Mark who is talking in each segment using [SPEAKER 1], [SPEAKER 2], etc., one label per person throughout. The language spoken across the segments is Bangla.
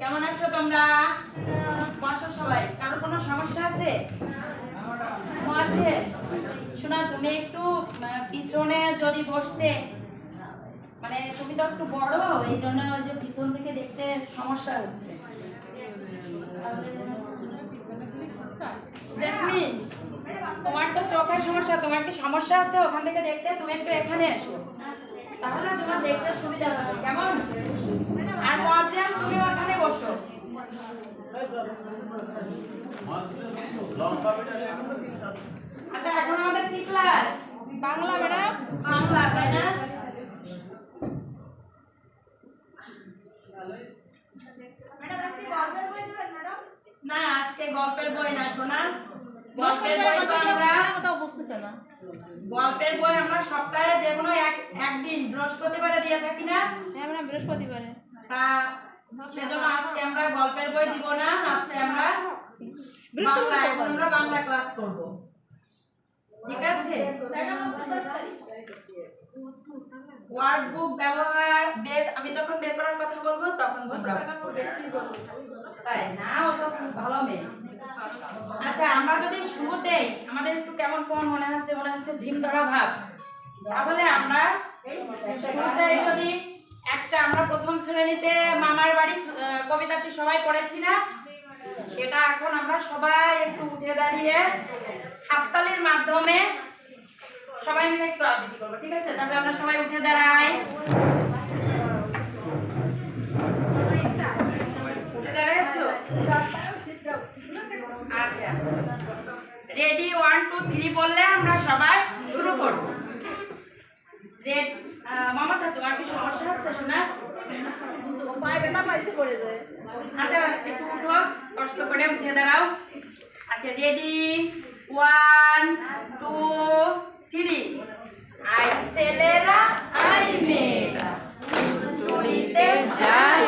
[SPEAKER 1] কেমন আছো তোমরা? বসো সবাই। কারও কোনো সমস্যা আছে? আছে। শোনা, তুমি একটু পিছনে যদি বসতে মানে তুমি তো একটু বড় হও এই জন্য ওই যে পিছন থেকে দেখতে সমস্যা হচ্ছে। জেসমিন, তোমার তো চোখের সমস্যা, তোমার কি সমস্যা হচ্ছে ওখান থেকে দেখতে, তুমি একটু এখানে এসো। তাহলে তোমার দেখতে সুবিধা হবে। কেমন? আর মর্জিয়ান তুমি ওখানে বসো। আচ্ছা এখন আমাদের কি ক্লাস
[SPEAKER 2] বাংলা ম্যাডাম
[SPEAKER 1] বাংলা তাই না? না আজকে গল্পের বই না শোনা গল্পের বই আমরা
[SPEAKER 2] বুঝতেছে না।
[SPEAKER 1] গল্পের বই আমরা সপ্তাহে যে কোনো এক একদিন বৃহস্পতিবারে দিয়ে থাকি না?
[SPEAKER 2] হ্যাঁ ম্যাডাম বৃহস্পতিবারে।
[SPEAKER 1] সেজন্য আজকে আমরা গল্পের বই দিব না, আজকে আমরা বাংলা ক্লাস করব। ঠিক আছে? ওয়ার্ড বুক ব্যবহার, বের, আমি যখন বের করার কথা বলব, তখন তোমরা তাই না? ও তো ভালো মেয়ে। আচ্ছা আমরা যদি শুরুতেই, আমাদের একটু কেমন কেমন মনে হচ্ছে? মনে হচ্ছে ঝিম ধরা ভাব। তাহলে আমরা শুরুতেই যদি একটা আমরা প্রথম শ্রেণীতে মামার বাড়ি কবিতাটি সবাই পড়েছি না সেটা এখন আমরা সবাই একটু উঠে দাঁড়িয়ে হাততালির মাধ্যমে সবাই মিলে একটু আবৃত্তি করব, ঠিক আছে? তাহলে আমরা সবাই উঠে দাঁড়াই। উঠে দাঁড়াইছো? আচ্ছা। রেডি ওয়ান টু থ্রি বললে আমরা সবাই শুরু করব। রেড মামাটা তোমার কি সমস্যা হচ্ছে শোনা?
[SPEAKER 2] পায়ে ব্যথা পাইছে পড়ে যায়।
[SPEAKER 1] আচ্ছা একটু উঠো কষ্ট করে উঠে দাঁড়াও। আচ্ছা রেডি ওয়ান টু থ্রি আই ছেলেরা আই মেয়েরা তরিতে যাই।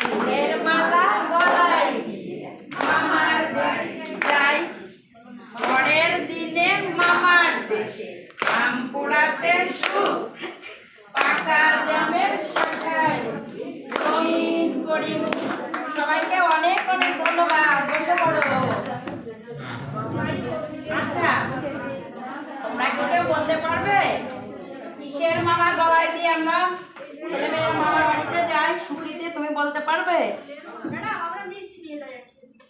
[SPEAKER 1] ফুলের মালা গলায় দিয়ে মামার বাড়ি যাই। ঝড়ের দিনে মামার দেশে। আম পোড়াতে সুখ, পাকা জামের শাখায় রঙিন সবাইকে অনেক অনেক ধন্যবাদ, বসে পড়ো। আচ্ছা তোমরা কেউ বলতে পারবে? কিসের মালা গলায় দিয়ে আমরা ছেলে মেয়ের মামার বাড়িতে যাই? সুখীতে তুমি বলতে পারবে?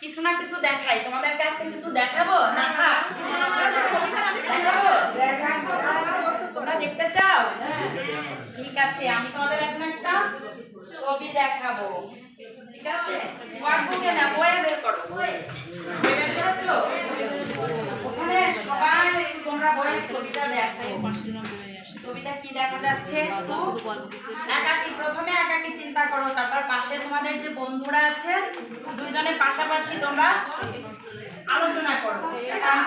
[SPEAKER 1] কিছু না কিছু দেখাই। তোমাদের কাছে কিছু দেখাবো? না তোমরা দেখতে চাও? ঠিক আছে, আমি তোমাদের এখন একটা ছবি দেখাবো। ঠিক আছে? না বের করো। বই বের ওখানে সবাই তোমরা বইয়ের ছবিটা দেখো। ছবিটা কি দেখা যাচ্ছে? একাকি, প্রথমে একাকি চিন্তা করো, তারপর পাশে তোমাদের যে বন্ধুরা আছে, দুইজনের পাশাপাশি তোমরা আলোচনা করো।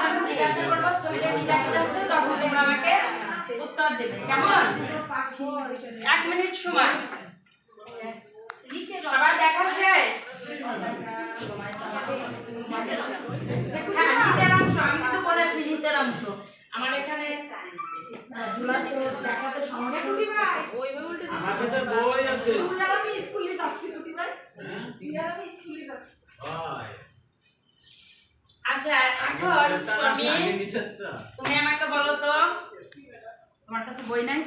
[SPEAKER 1] আমি জিজ্ঞাসা করব, ছবিটা কি দেখা যাচ্ছে, তখন তোমরা আমাকে উত্তর দেবে। কেমন? এক মিনিট সময়। সবাই দেখা শেষ হ্যাঁ নিচের অংশ আমি তো বলেছি নিচের অংশ আমার এখানে আহ, ঝুলাতে দেখাতে সমস্যা হচ্ছে।
[SPEAKER 3] আমার কাছে ভাই।
[SPEAKER 1] আচ্ছা তুমি আমাকে বলো তো তোমার কাছে বই নাই?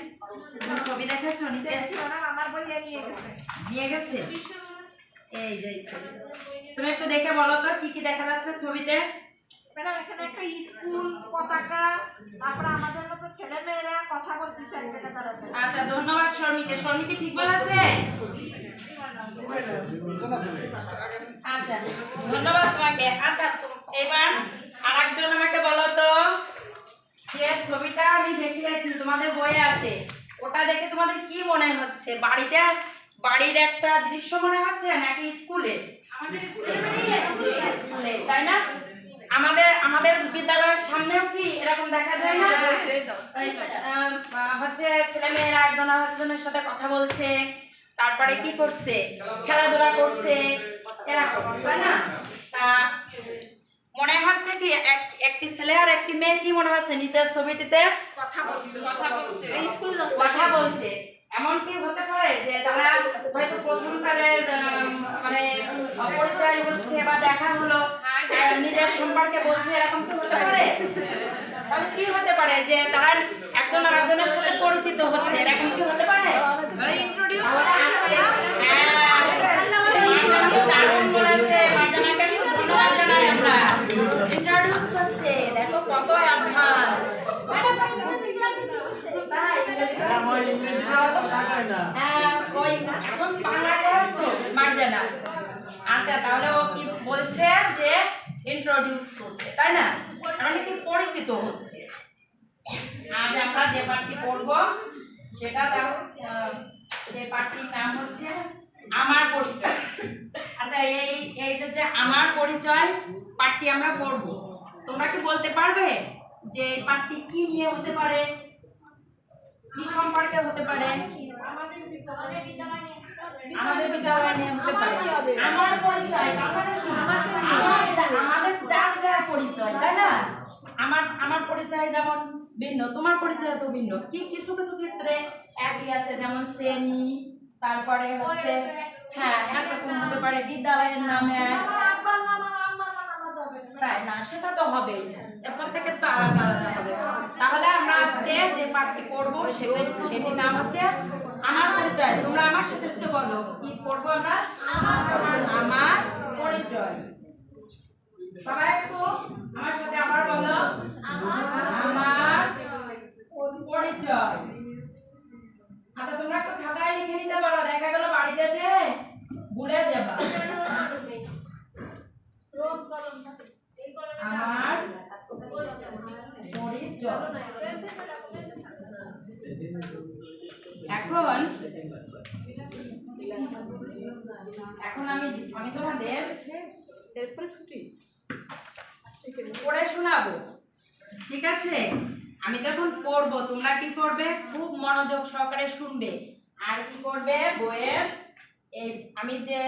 [SPEAKER 1] তুমি ছবি দেখেছ নিতে?
[SPEAKER 2] আমার বই নিয়ে গেছে।
[SPEAKER 1] নিয়ে গেছে? এই যে তুমি একটু দেখে বলো তো কি কি দেখা যাচ্ছে ছবিতে?
[SPEAKER 2] ম্যাডাম এখানে একটা স্কুল পতাকা তারপরে আমাদের মতো ছেলে মেয়েরা কথা বলতেছে এক জায়গায় দাঁড়াতে
[SPEAKER 1] আচ্ছা ধন্যবাদ শর্মিকে। শর্মিকে ঠিক বলেছে? আচ্ছা ধন্যবাদ তোমাকে। আচ্ছা এবার আরেকজন আমাকে বলো তো। যে ছবিটা আমি দেখিয়েছি তোমাদের বইয়ে আছে। ওটা দেখে তোমাদের কি মনে হচ্ছে? বাড়িতে বাড়ির একটা দৃশ্য মনে হচ্ছে নাকি স্কুলে? স্কুলে তাই না? আমাদের আমাদের বিদ্যালয়ের সামনেও কি এরকম দেখা যায় না? আহ, আহ, হচ্ছে ছেলে মেয়েরা একজন আরেকজনের সাথে কথা বলছে তারপরে কি করছে? খেলাধুলা করছে এরকম তাই না? তা মনে হচ্ছে কি এক- একটি ছেলে আর একটি মেয়ে কি মনে হচ্ছে নিজের ছবিটিতে
[SPEAKER 2] কথা বলছে
[SPEAKER 1] কথা বলছে। এমন কি হতে পারে যে তারা হয়তো প্রথম তাদের মানে পরিচয় হচ্ছে বা দেখা হলো সম্পর্কে বলছে এরকম কি হতে পারে? তাহলে কি হতে পারে যে তারা একজন আর একজনের সাথে পরিচিত হচ্ছে? এরকম কি হতে পারে? ইন্ট্রোডিউস ইন্ট্রোডিউস করছে দেখো কত অ্যাডভান্স তাই
[SPEAKER 3] আমার ইংলিশ টাকায় না
[SPEAKER 1] হ্যাঁ, এখন বাংলা ক্লাস তো মার্জানা। আচ্ছা তাহলে ও কি বলছে যে ইন্ট্রোডিউস করছে, তাই না? মানে কি পরিচিত হচ্ছে? আজ আমরা যে পাঠটি পড়ব, সেটা দেখো সেই পাঠটির নাম হচ্ছে আমার পরিচয়। আচ্ছা এই এই যে আমার পরিচয় পাঠটি আমরা পড়ব। তোমরা কি বলতে পারবে যে পাঠটি কি নিয়ে হতে পারে? কি সম্পর্কে হতে পারে?
[SPEAKER 2] আমাদের বিদ্যালয়ে
[SPEAKER 1] আমাদের বিদ্যালয় নিয়ে হতে পারে। আমার পরিচয়। আমার আমাদের যার যার পরিচয় তাই না? আমার আমার পরিচয় যেমন ভিন্ন তোমার পরিচয় তো ভিন্ন। কি কিছু কিছু ক্ষেত্রে একই আছে যেমন শ্রেণি তারপরে হচ্ছে হ্যাঁ একরকম হতে পারে বিদ্যালয়ের নামে। তাই না সেটা তো হবেই। এরপর থেকে তো আলাদা আলাদা হবে। তাহলে আমরা আজকে যে পাঠটি পড়ব সেটি সেটির নাম হচ্ছে আমার পরিচয় তোমরা আমার সাথে সাথে বলো, কি পড়ব আমরা? আমার পরিচয়। সবাই একটু আমার সাথে আবার বলো। আমার পরিচয়। আচ্ছা তোমরা একটু খাতায় লিখে নিতে পারো। দেখা গেল বাড়িতে যে ভুলে যাবা। আমার পরিচয়। এখন এখন আমি আমি তোমাদের পড়ে শোনাবো। ঠিক আছে? আমি যখন পড়ব তোমরা কি করবে খুব মনোযোগ সহকারে শুনবে। আর কি করবে বইয়ের এই আমি যে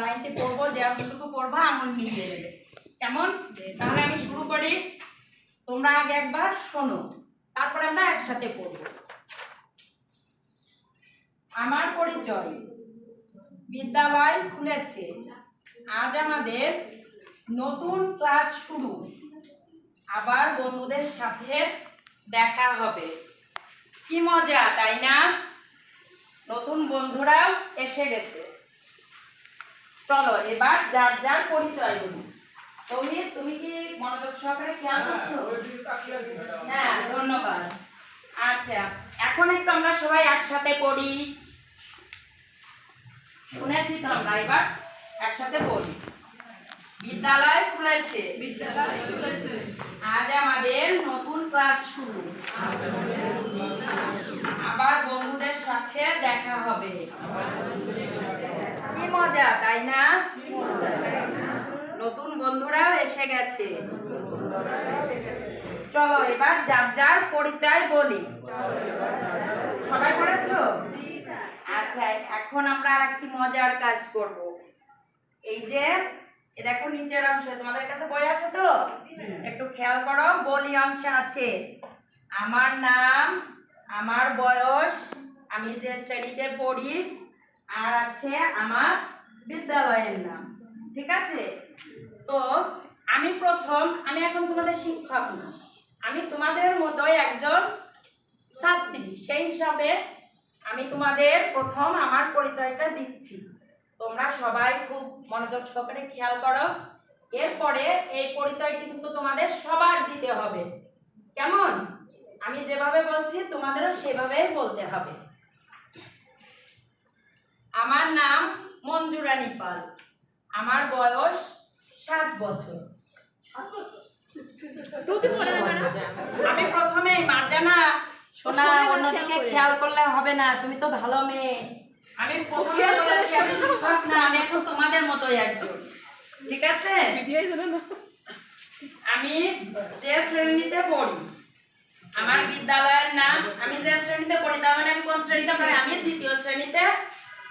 [SPEAKER 1] লাইনটি পড়ব যে অংশটুকু পড়ব আঙুল মিলিয়ে দেবে কেমন? তাহলে আমি শুরু করি। তোমরা আগে একবার শোনো। তারপরে আমরা একসাথে পড়ব। আমার পরিচয়। বিদ্যালয় খুলেছে। আজ আমাদের নতুন ক্লাস শুরু। আবার বন্ধুদের সাথে দেখা হবে। কি মজা তাই না? নতুন বন্ধুরাও এসে গেছে। চলো এবার যার যার পরিচয় বলি তুমি তুমি কি মনোযোগ সহকারে খেয়াল করছ? হ্যাঁ ধন্যবাদ। আচ্ছা এখন একটু আমরা সবাই একসাথে পড়ি। শুনেছি তো আমরা এবার একসাথে বলি। বিদ্যালয় খুলেছে। বিদ্যালয় খুলেছে। আজ আমাদের নতুন ক্লাস শুরু। আবার বন্ধুদের সাথে দেখা হবে। কি মজা তাই না? নতুন বন্ধুরাও এসে গেছে। চলো এবার যার যার পরিচয় বলি। সবাই পড়েছো? আচ্ছা এখন আমরা আর একটি মজার কাজ করব। এই যে দেখো নিচের অংশে তোমাদের কাছে বই আছে তো? একটু খেয়াল করো বলি অংশে আছে। আমার নাম আমার বয়স আমি যে শ্রেণীতে পড়ি আর আছে আমার বিদ্যালয়ের নাম। ঠিক আছে? তো আমি প্রথম আমি এখন তোমাদের শিক্ষক না। আমি তোমাদের মতোই একজন ছাত্রী সেই হিসাবে আমি তোমাদের প্রথম আমার পরিচয়টা দিচ্ছি। তোমরা সবাই খুব মনোযোগ সহকারে খেয়াল করো। এরপরে এই পরিচয়টি কিন্তু তোমাদের সবার দিতে হবে। কেমন? আমি যেভাবে বলছি তোমাদেরও সেভাবেই বলতে হবে। আমার নাম মঞ্জুরানী পাল। আমার বয়স সাত বছর। আমি প্রথমে মার্জানা সোনা অন্যদিকে খেয়াল করলে হবে না তুমি তো ভালো মেয়ে। আমি না এখন তোমাদের মতোই একজন ঠিক আছে? আমি যে শ্রেণীতে পড়ি আমার বিদ্যালয়ের নাম আমি যে শ্রেণীতে পড়ি তার মানে আমি কোন শ্রেণীতে পড়ি? আমি দ্বিতীয় শ্রেণীতে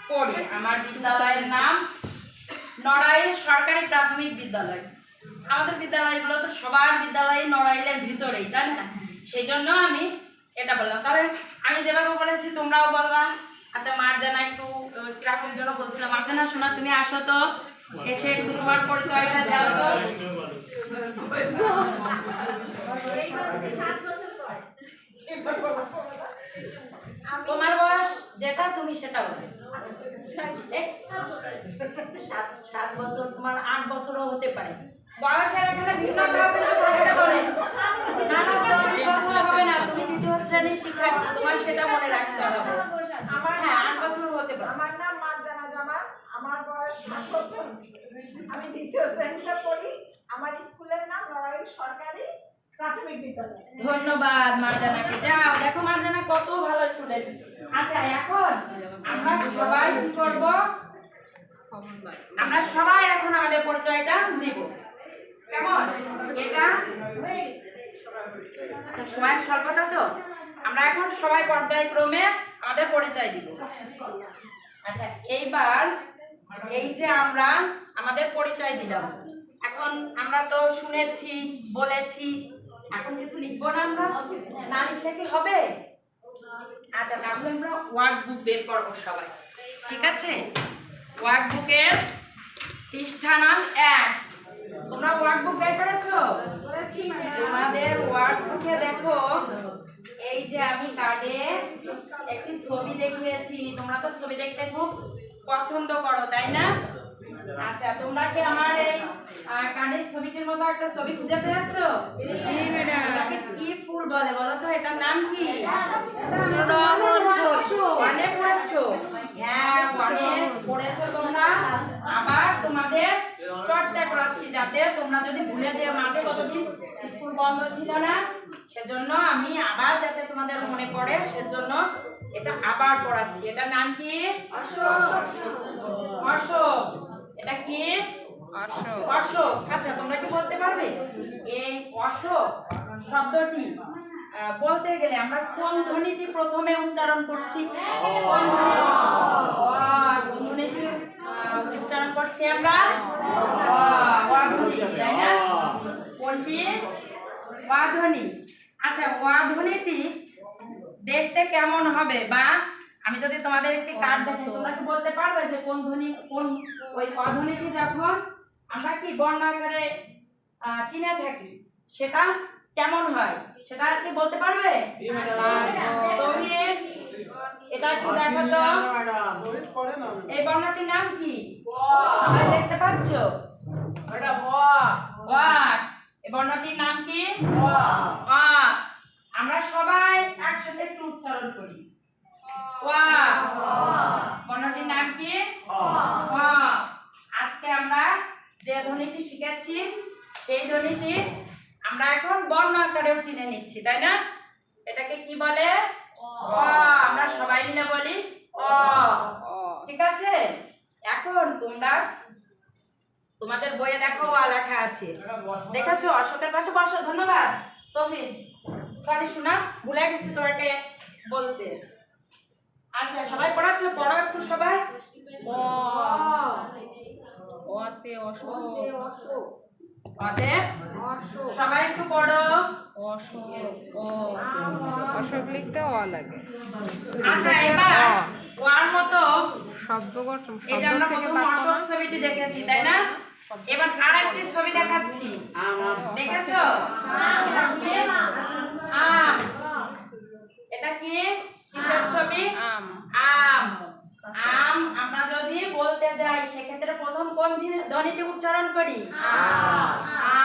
[SPEAKER 1] পড়ি। আমার বিদ্যালয়ের নাম নড়াইল সরকারি প্রাথমিক বিদ্যালয়। আমাদের বিদ্যালয়গুলো তো সবার বিদ্যালয় নড়াইলের ভিতরেই তাই না? সেই জন্য আমি এটা বললাম। তবে আমি যেভাবে বলেছি তোমরাও বলবা। আচ্ছা মার্জানা একটু কীরকম জন্য বলছিলাম। মার্জানা শোনা তুমি আসো তো। এসে একটু তোমার পরিচয়টা দাও তো। তোমার বয়স যেটা তুমি সেটা বলো। সাত বছর তোমার আট বছরও হতে পারে। বয়সের এখানে ভিন্নতা হবে না থাকতে পারে না না তোমার হবে না তুমি দ্বিতীয় শ্রেণির শিক্ষার্থী তোমার সেটা মনে রাখতে হবে। আমার হ্যাঁ আট বছর হতে পারে।
[SPEAKER 2] আমার নাম মার্জানা জামা আমার বয়স সাত বছর। আমি দ্বিতীয় শ্রেণীতে পড়ি আমার স্কুলের নাম নড়াইল সরকারি প্রাথমিক বিদ্যালয়।
[SPEAKER 1] ধন্যবাদ মার্জানাকে। যাও দেখো মার্জানা কত ভালো স্টুডেন্ট আচ্ছা এখন আমরা সবাই করব। আমরা সবাই এখন আমাদের পরিচয়টা দিব কেমন এটা আচ্ছা সময়ের স্বল্পতা তো। আমরা এখন সবাই পর্যায়ক্রমে আমাদের পরিচয় দিব। আচ্ছা এইবার এই যে আমরা আমাদের পরিচয় দিলাম। এখন আমরা তো শুনেছি, বলেছি, এখন কিছু লিখব না আমরা? না লিখলে কি হবে? আচ্ছা তাহলে আমরা ওয়ার্ক বুক বের করব সবাই। ঠিক আছে? ওয়ার্ক বুকের পৃষ্ঠা নাম এক। তোমরা ওয়ার্ক বুক বের করেছ? তোমাদের ওয়ার্ক বুকে দেখো এই যে আমি কার্ডে একটি ছবি দেখিয়েছি। তোমরা তো ছবি দেখতে খুব পছন্দ করো তাই না? আচ্ছা তোমরা কি আমার এই কার্ডের ছবিটির মতো একটা ছবি খুঁজে পেয়েছ? জি ম্যাডাম এটাকে কি ফুল বলে বলো তো এটার নাম কি? পড়েছো? হ্যাঁ পড়েছো তোমরা। আবার তোমাদের চর্চা করাচ্ছি যাতে তোমরা যদি ভুলে যেও মাঝে কতদিন স্কুল বন্ধ ছিল না সেজন্য আমি আবার যাতে তোমাদের মনে পড়ে সেজন্য এটা আবার পড়াচ্ছি। এটা নাম কি? অশোক। এটা কি? অশোক। অশোক। আচ্ছা তোমরা কি বলতে পারবে? এই অশোক শব্দটি আহ, বলতে গেলে আমরা কোন ধ্বনিটি প্রথমে উচ্চারণ করছি? কোন ধ্বনিটি? উচ্চারণ করছি আমরা কোনটি অ আচ্ছা অ ধ্বনিটি দেখতে কেমন হবে বা আমি যদি তোমাদের একটি কার্ড দেখাই তোমরা কি বলতে পারবে যে কোন ধ্বনি কোন ওই অধ্বনিটি যখন আমরা কি বর্ণাকারে আহ, চিনে থাকি সেটা কেমন হয় সেটা আর কি বলতে পারবে এটা একটু দেখো তো এই বর্ণটির নাম কি? সবাই দেখতে পাচ্ছ? এই বর্ণটির নাম কি? আমরা সবাই একসাথে একটু উচ্চারণ করি। বর্ণটির নাম কি? আজকে আমরা যে ধ্বনিটি শিখেছি সেই ধ্বনিটি আমরা এখন বর্ণ আকারেও চিনে নিচ্ছি তাই না? এটাকে কি বলে? অ আমরা সবাই মিলে বলি অ। ঠিক আছে? এখন তোমরা তোমাদের বইয়ে দেখো আ লেখা আছে। দেখেছ? অশোকের পাশে বসো ধন্যবাদ। সরি শোনা ভুলে গেছি তোরাকে বলতে। আচ্ছা সবাই পড়াচ্ছো? পড়ো একটু সবাই।
[SPEAKER 4] অতে অশোক।
[SPEAKER 1] অতে সবাই একটু পড়ো।
[SPEAKER 4] অশোক লিখতে অ লাগে।
[SPEAKER 1] আচ্ছা এবার ওয়ার মতো
[SPEAKER 4] শব্দ
[SPEAKER 1] যে আমরা প্রথম অশোক ছবিটি দেখেছি তাই না? এবার আরেকটি ছবি দেখাচ্ছি। দেখেছ? আম। এটা কি? কিসের ছবি?
[SPEAKER 4] আম।
[SPEAKER 1] আম। আম আমরা যদি বলতে যাই সেক্ষেত্রে প্রথম কোন ধ্বনিটি উচ্চারণ করি? আ।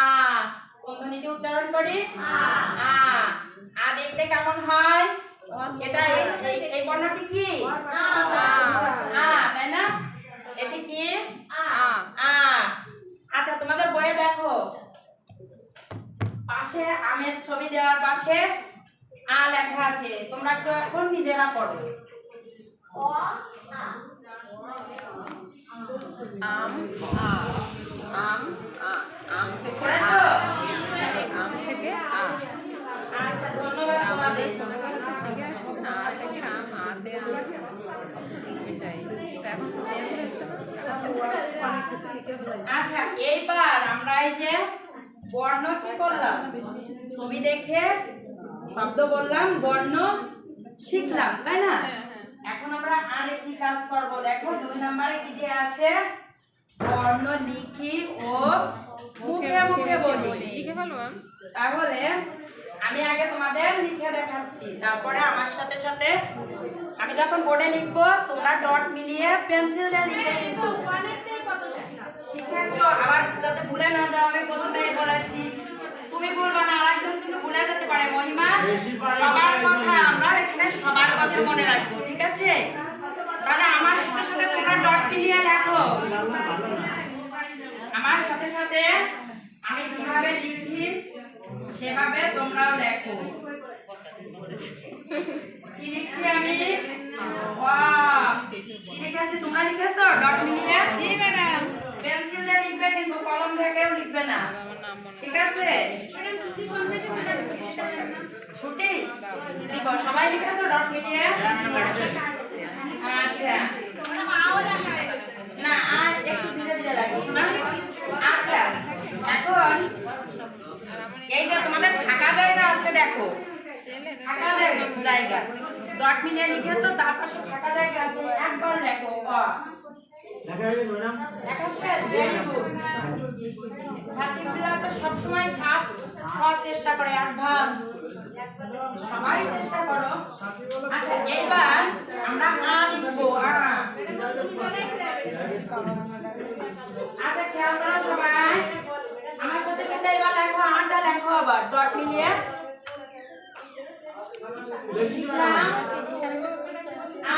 [SPEAKER 1] কোন ধ্বনিটি উচ্চারণ করি? আ। আ দেখতে কেমন হয়? এটা এই- বর্ণটি কি? আ তাই না? এটি কি?
[SPEAKER 4] আ।
[SPEAKER 1] আ আচ্ছা তোমাদের বইয়ে দেখো। পাশে আমের ছবি দেওয়ার পাশে আ লেখা আছে। তোমরা একটু এখন নিজেরা পড়ো।
[SPEAKER 4] আম আ আম আ আম আ
[SPEAKER 1] পড়েছো
[SPEAKER 4] আ
[SPEAKER 1] আচ্ছা
[SPEAKER 4] আমাদের ছোটবেলাতে শিখে আসছি না আ থেকে আম আতে আম এটাই এখন চেঞ্জ হয়েছে না?
[SPEAKER 1] আচ্ছা এইবার আমরা এই যে বর্ণ কি করলাম ছবি দেখে শব্দ বললাম বর্ণ শিখলাম তাই না? এখন আমরা আরেকটি কাজ করব। দেখো দুই নম্বরে কি দেয়া আছে? বর্ণ লিখি ও মুখে মুখে বলি।
[SPEAKER 4] লিখে ফেলো
[SPEAKER 1] তাহলে আমি আগে তোমাদের লিখে দেখাচ্ছি। তারপরে আমার সাথে সাথে আমি যখন বোর্ডে লিখব তোমরা ডট মিলিয়ে পেন্সিল দিয়ে লিখবে কিন্তু। শিখেছো? আবার যাতে ভুলে না যাও আমি প্রথমে বলেছি। তুমি বলবা না আরেকজন কিন্তু ভুলে যেতে পারে মহিমা। সবার কথা আমরা এখানে সবার কথা মনে রাখব ঠিক আছে? তাহলে আমার সাথে সাথে তোমরা ডট মিলিয়ে লেখো। আমার সাথে সাথে আমি কীভাবে লিখি সেভাবে তোমরাও লেখো। কি লিখছি আমি? কি লিখেছি? তোমরা লিখেছো? ডট মিলিয়ে জি, ম্যাডাম। পেন্সিল দিয়ে লিখবে কিন্তু কলম থেকেও লিখবে না। ঠিক আছে? ছুটি? দিব সবাই লিখেছো? ডট মিলিয়ে আচ্ছা। না আজ একটু ধীরে ধীরে লাগবে। আচ্ছা এখন এই যে তোমাদের ফাঁকা জায়গা আছে দেখো। ফাঁকা জায়গা। ডট মিলিয়ে লিখেছো তার পাশে ফাঁকা জায়গা আছে একবার লেখো ছাত্রীরা তো সবসময় ফার্স্ট হওয়ার চেষ্টা করে অ্যাডভান্স সবাই চেষ্টা করো। আচ্ছা এইবার আমরা আ লিখব আচ্ছা খেয়াল করো সবাই। আমার সাথে সাথে এবার লেখো আটা লেখো আবার, ডট মিলিয়ে। লিখলাম আ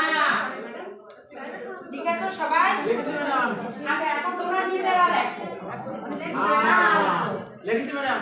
[SPEAKER 1] লিখেছো সবাই? আচ্ছা এখন তোমরা নিজেরা লেখো।
[SPEAKER 3] লিখেছি ম্যাডাম।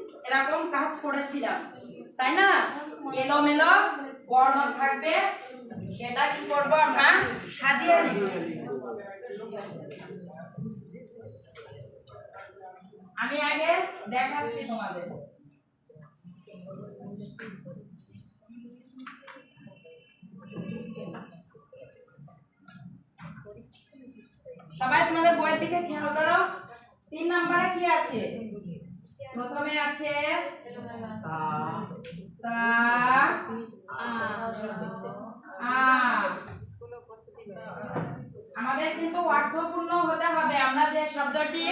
[SPEAKER 1] এরকম কাজ করেছিলাম, তাই না? এলোমেলো বর্ণ থাকবে, সেটা কি করব আমরা? সাজিয়ে আমি আগে দেখাচ্ছি তোমাদের। সবাই তোমাদের বইয়ের দিকে খেয়াল করো। তিন নাম্বারে কি আছে? প্রথমে আছে? তা। আমাদের কিন্তু অর্থপূর্ণ হতে হবে। আমরা যে শব্দটি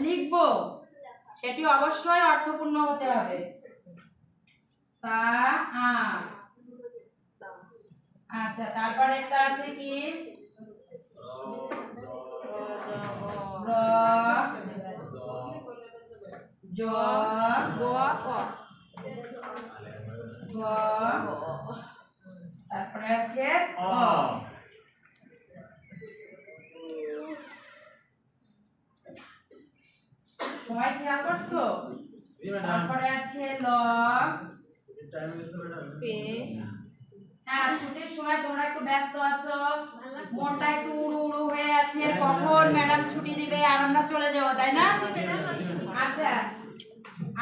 [SPEAKER 1] লিখব সেটি অবশ্যই অর্থপূর্ণ হতে হবে। তা আ। আচ্ছা তারপরে একটা আছে কি? র জ
[SPEAKER 2] গ
[SPEAKER 1] গ তারপরে আছে
[SPEAKER 3] অ।
[SPEAKER 1] সবাই খেয়াল করছ? তারপরে আছে ল।
[SPEAKER 2] পে।
[SPEAKER 1] হ্যাঁ ছুটির সময় তোমরা একটু ব্যস্ত আছো। মনটা একটু উড়ু উড়ু হয়ে আছে। কখন ম্যাডাম ছুটি দিবে আর আমরা চলে যাব তাই না? আচ্ছা।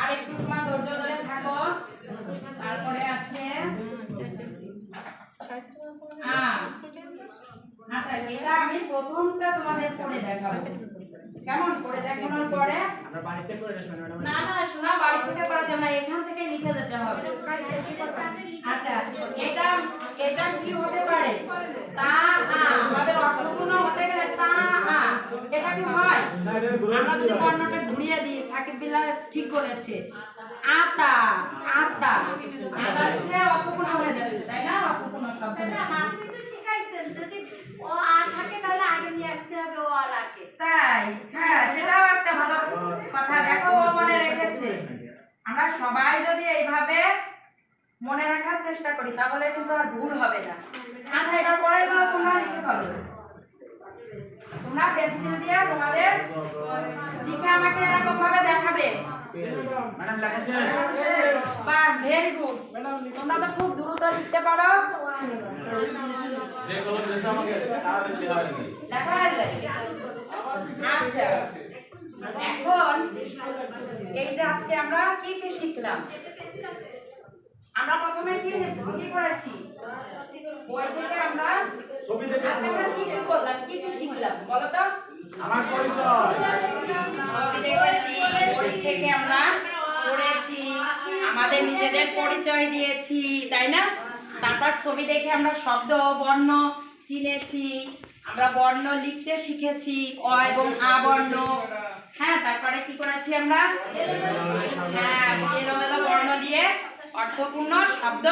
[SPEAKER 1] আর একটু সময় ধৈর্য ধরে থাকো। তারপরে আছে আচ্ছা এটা আমি প্রথমটা তোমাদের পড়ে দেখাবো। কেমন করে দেখানোর পরে?
[SPEAKER 3] আমরা বাড়িতে করে আসবেন ম্যাডাম।
[SPEAKER 1] না না শোনা বাড়ি থেকে করা যাবে না এখান থেকে লিখে যেতে হবে। আচ্ছা এটা এটা কি হতে পারে? তা আমাদের অর্থপূর্ণ হতে গেলে তা এটা কি হয়?
[SPEAKER 3] না এটা ঘুরে
[SPEAKER 1] আমরা যদি বর্ণটা ঘুরিয়ে দিই সাকিব বিল্লাহ ঠিক করেছে। আতা আতা। আতা অর্থপূর্ণ হয়ে যাচ্ছে তাই না? অর্থপূর্ণ শব্দ তাই? হ্যাঁ সেটাও একটা ভালো কথা। দেখো ও মনে রেখেছে। আমরা সবাই যদি এইভাবে মনে রাখার চেষ্টা করি তাহলে কিন্তু আর ভুল হবে না। আচ্ছা এবার পরেরগুলো তোমরা লিখে ফেলো। তোমরা পেন্সিল দিয়ে তোমাদের লিখে আমাকে এরকম ভাবে দেখাবে।
[SPEAKER 3] ম্যাডাম
[SPEAKER 1] বাহ ভেরি গুড তোমরা তো খুব দ্রুত লিখতে পারো।
[SPEAKER 3] যে কলম আমাকে তার বেশি হয় নাকি?
[SPEAKER 1] লেখা যায় আচ্ছা। এখন এই যে আজকে আমরা কি কি শিখলাম? আমরা প্রথমে কি কি করেছি? বই থেকে আমরা
[SPEAKER 3] ছবি দেখে
[SPEAKER 1] আমরা কি কি করলাম? কি কি শিখলাম? বলো তো।
[SPEAKER 3] আমার পরিচয়।
[SPEAKER 1] ছবি দেখেছি বই থেকে আমরা পড়েছি। আমাদের নিজেদের পরিচয় দিয়েছি তাই না? তারপর ছবি দেখে আমরা শব্দ, বর্ণ চিনেছি, আমরা বর্ণ লিখতে শিখেছি, অ এবং আ বর্ণ। হ্যাঁ তারপরে কি করেছি আমরা? হ্যাঁ বর্ণ দিয়ে অর্থপূর্ণ শব্দ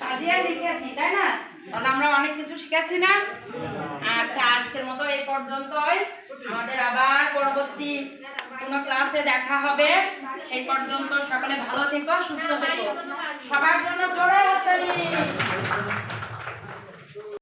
[SPEAKER 1] সাজিয়ে লিখেছি, তাই না? তাহলে আমরা অনেক কিছু শিখেছি না? আচ্ছা আজকের মতো এই পর্যন্তই। আমাদের আবার পরবর্তী কোনো ক্লাসে দেখা হবে। সেই পর্যন্ত সকলে ভালো থেকো, সুস্থ থেকো। সবার জন্য জোরে হাততালি।